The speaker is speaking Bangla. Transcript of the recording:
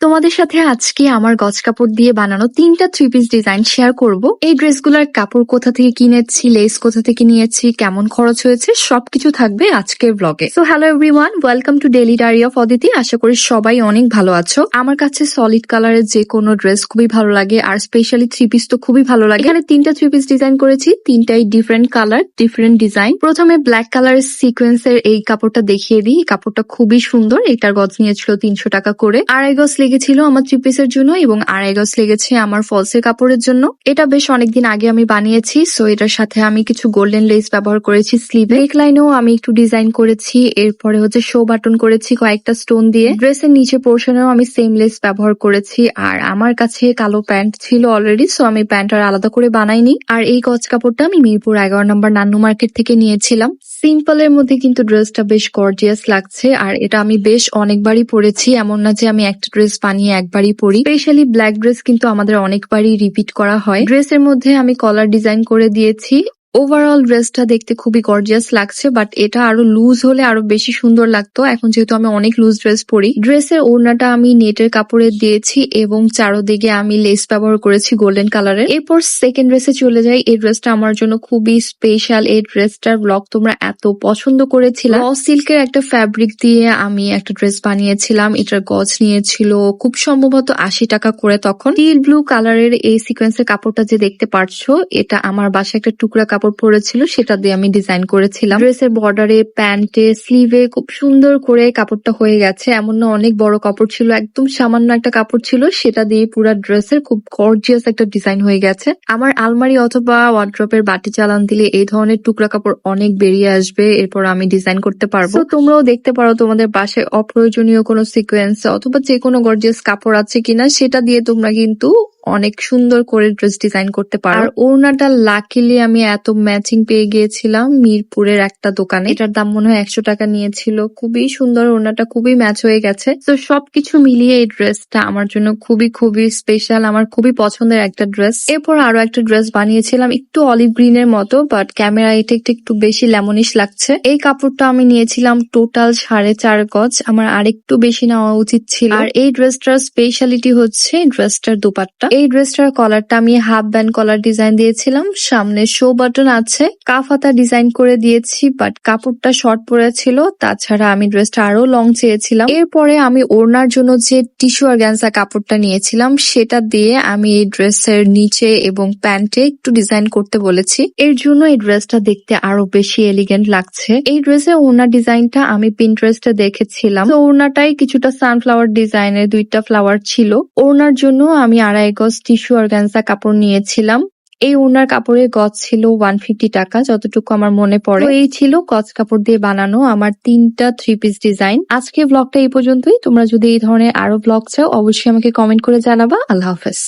তোমাদের সাথে আজকে আমার গজ কাপড় দিয়ে বানানো তিনটা থ্রি পিস ডিজাইন শেয়ার করব। এই ড্রেসগুলোর কাপড় কোথা থেকে কিনেছি, লেস কোথা থেকে নিয়েছি, কেমন খরচ হয়েছে, সবকিছু থাকবে আজকের ব্লগে so hello everyone welcome to daily diary of Aditi আশা করি সবাই অনেক ভালো আছো। আমার কাছে সলিড কালারের যে কোনো ড্রেস খুবই ভালো লাগে, আর স্পেশালি থ্রি পিস তো খুবই ভালো লাগে। এখানে তিনটা থ্রি পিস ডিজাইন করেছি, তিনটাই ডিফারেন্ট কালার ডিফারেন্ট ডিজাইন প্রথমে ব্ল্যাক কালারের সিকোয়েন্সের এই কাপড়টা দেখিয়ে দিই। কাপড়টা খুবই সুন্দর, এটার গজ নিয়েছিল তিনশো টাকা করে। আর আড়াই গজ লেগেছিল আমার থ্রি পিসের জন্য এবং আড়াই গজ লেগেছে আমার ফলসের কাপড়ের জন্য। এটা বেশ অনেকদিন আগে আমি বানিয়েছি সো এটার সাথে আমি কিছু গোল্ডেন লেস ব্যবহার করেছি স্লিভে নেক লাইনেও আমি একটু ডিজাইন করেছি, এরপরে হচ্ছে শো বাটন করেছি কয়েকটা স্টোন দিয়ে। ড্রেসের নিচে পোর্শনেও আমি সেম লেস ব্যবহার করেছি, আর আমার কাছে কালো প্যান্ট ছিল অলরেডি সো আমি প্যান্ট আর আলাদা করে বানাইনি। আর এই গজ কাপড়টা আমি মিরপুর এগারো নম্বর নান্নু মার্কেট থেকে নিয়েছিলাম। সিম্পলের মধ্যে কিন্তু ড্রেসটা বেশ গর্জিয়াস লাগছে, আর এটা আমি বেশ অনেকবারই পরেছি, এমন না যে আমি একটা ড্রেস বানিয়ে একবারই পরি। স্পেশালি ব্ল্যাক ড্রেস কিন্তু আমাদের অনেকবারই রিপিট করা হয়। ড্রেসের মধ্যে আমি কলার ডিজাইন করে দিয়েছি ওভারঅল ড্রেসটা দেখতে খুবই গর্জিয়াস লাগছে বাট এটা আরও লুজ হলে আরও বেশি সুন্দর লাগতো। এখন যেহেতু আমি অনেক লুজ ড্রেস পরি ড্রেসের ওড়নাটা আমি নেটের কাপড়ে দিয়েছি এবং চারোদিকে আমি লেস ব্যবহার করেছি গোল্ডেন কালারের এরপর সেকেন্ড ড্রেসে চলে যাই। এই ড্রেসটা আমার জন্য খুবই স্পেশাল এই ড্রেসটার ব্লগ তোমরা এত পছন্দ করেছিলাম সিল্কের একটা ফ্যাব্রিক দিয়ে আমি একটা ড্রেস বানিয়েছিলাম। এটার গজ নিয়েছিল খুব সম্ভবত আশি টাকা করে তখন। টিল ব্লু কালারের এই সিকোয়েন্সের কাপড়টা যে দেখতে পারছ, এটা আমার বাসায় একটা টুকরা কাপড় পরেছিল, সেটা দিয়ে আমি ডিজাইন করেছিলাম। ড্রেসের বর্ডারে প্যান্টে স্লিভে খুব সুন্দর করে কাপড়টা হয়ে গেছে। এমন না, অনেক বড় কাপড় ছিল, একদম সামান্য একটা কাপড় ছিল, সেটা দিয়ে পুরো ড্রেসের খুব গর্জিয়াস একটা ডিজাইন হয়ে গেছে। আমার আলমারি অথবা ওয়ার্ড্রপের বাটি চালান দিলে এই ধরনের টুকরা কাপড় অনেক বেরিয়ে আসবে, এরপর আমি ডিজাইন করতে পারব। তোমরাও দেখতে পারো তোমাদের বাসায় অপ্রয়োজনীয় কোনো সিকোয়েন্স অথবা যে কোনো গর্জিয়াস কাপড় আছে কিনা, সেটা দিয়ে তোমরা কিন্তু অনেক সুন্দর করে ড্রেস ডিজাইন করতে পারো। আর ওড়নাটা লাকিলি আমি এত ম্যাচিং পেয়ে গিয়েছিলাম মিরপুরের একটা দোকানে। এটার দাম মনে হয় একশো টাকা নিয়েছিল। খুবই সুন্দর ওড়নাটা খুবই ম্যাচ হয়ে গেছে। তো সবকিছু মিলিয়ে এই ড্রেসটা আমার জন্য খুবই খুবই স্পেশাল আমার খুবই পছন্দের একটা ড্রেস এরপর আরও একটা ড্রেস বানিয়েছিলাম একটু অলিভ গ্রিন এর মতো বাট ক্যামেরা এটা একটু একটু বেশি লেমনিশ লাগছে। এই কাপড়টা আমি নিয়েছিলাম টোটাল সাড়ে চার গজ আমার আরেকটু বেশি নেওয়া উচিত ছিল। আর এই ড্রেসটার স্পেশালিটি হচ্ছে ড্রেসটার দুপাট্টা। এই ড্রেসটার কলারটা আমি হাফ ব্যান্ড কলার ডিজাইন দিয়েছিলাম। সামনে শো বাটন আছে। কাফাতা ডিজাইন করে দিয়েছি বাট কাপড়টা শর্ট পরেছিল তাছাড়া আমি ড্রেসটা আরও লং চেয়েছিলাম। এরপরে আমি ওড়নার জন্য যে টিস্যু অর্গ্যান্সা কাপড়টা নিয়েছিলাম, সেটা দিয়ে আমি এই ড্রেসের নিচে এবং প্যান্টে একটু ডিজাইন করতে বলেছি। এর জন্য এই ড্রেসটা দেখতে আরও বেশি এলিগেন্ট লাগছে। এই ড্রেসের ওড়নার ডিজাইনটা আমি পিন্টারেস্টে দেখেছিলাম। ওড়নাটাই কিছুটা সানফ্লাওয়ার ডিজাইনের দুইটা ফ্লাওয়ার ছিল। ওড়নার জন্য আমি আড়াই গজ টিস্যু অর্গানজা কাপড় নিয়েছিলাম। এই উনার কাপড়ের গজ ছিল ওয়ান ফিফটি টাকা, যতটুকু আমার মনে পড়ে। এই ছিল গজ কাপড় দিয়ে বানানো আমার তিনটা থ্রি পিস ডিজাইন আজকে ব্লগটা এই পর্যন্তই। তোমরা যদি এই ধরনের আরও ব্লগ চাও, অবশ্যই আমাকে কমেন্ট করে জানাবা। আল্লাহ হাফেজ।